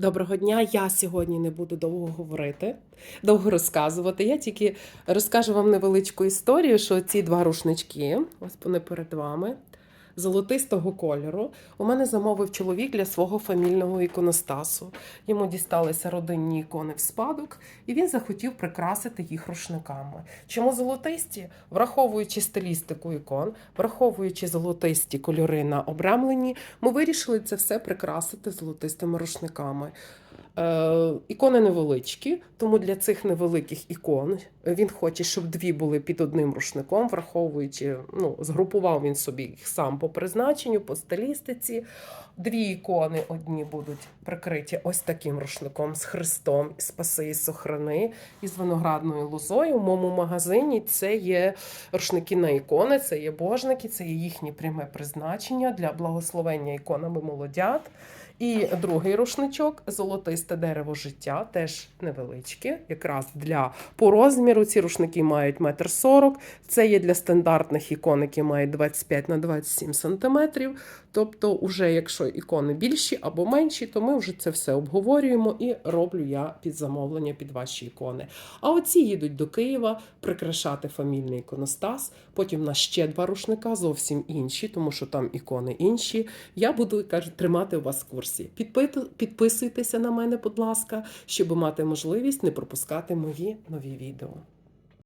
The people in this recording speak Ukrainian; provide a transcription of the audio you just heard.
Доброго дня. Я сьогодні не буду довго говорити, довго розказувати. Я тільки розкажу вам невеличку історію, що ці два рушнички, ось вони перед вами, золотистого кольору, у мене замовив чоловік для свого фамільного іконостасу. Йому дісталися родинні ікони в спадок, і він захотів прикрасити їх рушниками. Чому золотисті? Враховуючи стилістику ікон, враховуючи золотисті кольори на обрамленні, ми вирішили це все прикрасити золотистими рушниками. Е, ікони невеличкі, тому для цих невеликих ікон він хоче, щоб дві були під одним рушником, враховуючи, ну, згрупував він собі їх сам по призначенню, по стилістиці. Дві ікони одні будуть прикриті ось таким рушником з хрестом, спаси і сохрани, із виноградною лозою. У моєму магазині це є рушники на ікони, це є божники, це є їхнє пряме призначення для благословення іконами молодят. І другий рушничок золотисте дерево життя, теж невеличке, якраз для по розміру. Ці рушники мають 1,40 м. Це є для стандартних ікон, які мають 25 на 27 сантиметрів. Тобто, уже якщо ікони більші або менші, то ми вже це все обговорюємо і роблю я під замовлення під ваші ікони. А оці їдуть до Києва прикрашати фамільний іконостас. Потім в нас ще два рушника, зовсім інші, тому що там ікони інші. Я буду кажуть, тримати у вас в курсі. Підписуйтеся на мене, будь ласка, щоб мати можливість не пропускати мої нові відео.